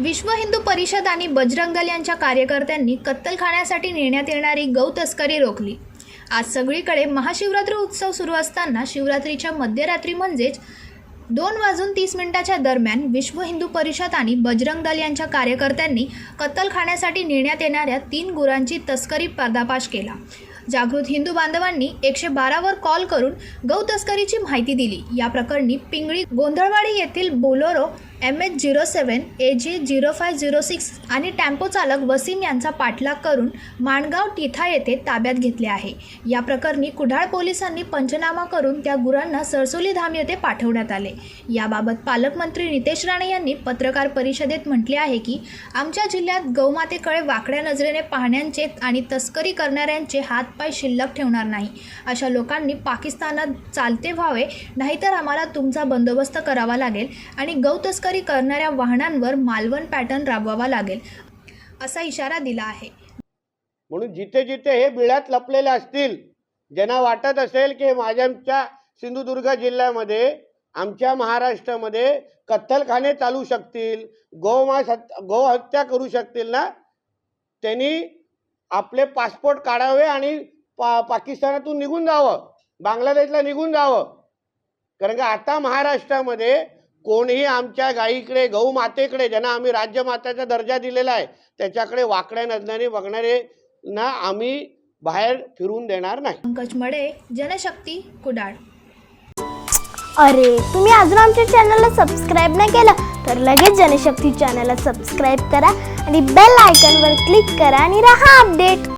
विश्व हिंदू परिषद आणि बजरंग दल यांच्या कार्यकर्त्यांनी कत्तलखान्यासाठी नेण्यात येणारी गौ तस्करी रोखली. आज सगळीकडे महाशिवरात्र उत्सव सुरू असताना शिवरात्रीच्या मध्यरात्री म्हणजेच दोन वाजून तीस मिनिटाच्या दरम्यान विश्व हिंदू परिषद आणि बजरंग दल यांच्या कार्यकर्त्यांनी कत्तलखान्यासाठी नेण्यात येणाऱ्या तीन गुरांची तस्करी पर्दापाश केला. जागृत हिंदू बांधवांनी एकशे बारावर कॉल करून गौ तस्करीची माहिती दिली. या प्रकरणी पिंगळी गोंधळवाडी येथील Bolero M H zero seven A J zero five zero six आणि टॅम्पो चालक वसीम यांचा पाठलाग करून माणगाव टिथा येथे ताब्यात घेतले आहे. या प्रकरणी कुडाळ पोलिसांनी पंचनामा करून त्या गुरांना सरसोली धाम येथे पाठवण्यात आले. याबाबत पालकमंत्री नितेश राणे यांनी पत्रकार परिषदेत म्हटले आहे की आमच्या जिल्ह्यात गौमातेकडे वाकड्या नजरेने पाहण्यांचे आणि तस्करी करणाऱ्यांचे हातपाय शिल्लक ठेवणार नाही. अशा लोकांनी पाकिस्तानात चालते व्हावे नाहीतर आम्हाला तुमचा बंदोबस्त करावा लागेल आणि गौ तस्करी करणाऱ्या वाहनांवर मालवण पॅटर्न राबवावा लागेल असा इशारा दिला आहे. म्हणून जिथे जिथे हे बिळात लपलेले असतील ज्यांना वाटत असेल की माझ्या आमच्या सिंधुदुर्ग जिल्ह्यामध्ये आमच्या महाराष्ट्रामध्ये कत्तलखाने चालू शकतील गोमास हत्या गोहत्या करू शकतील ना त्यांनी आपले पासपोर्ट काढावे आणि पा पाकिस्तानातून निघून जावं बांगलादेशला निघून जावं. कारण का आता महाराष्ट्रामध्ये कोणीही आमच्या गाईकडे गौ मातेकडे ज्यांना आम्ही राज्यमाताचा दर्जा दिलेला आहे त्याच्याकडे वाकड्या नजराने बघणारे ना आम्ही बाहेर फिरून देणार नाही. पंकज मडे जनशक्ती कुडाळ. अरे तुम्ही अजून आमच्या चॅनलला सबस्क्राईब नाही केलं तर लगेच जनशक्ती चॅनलला सबस्क्राईब करा आणि बेल आयकॉनवर क्लिक करा आणि राहा अपडेट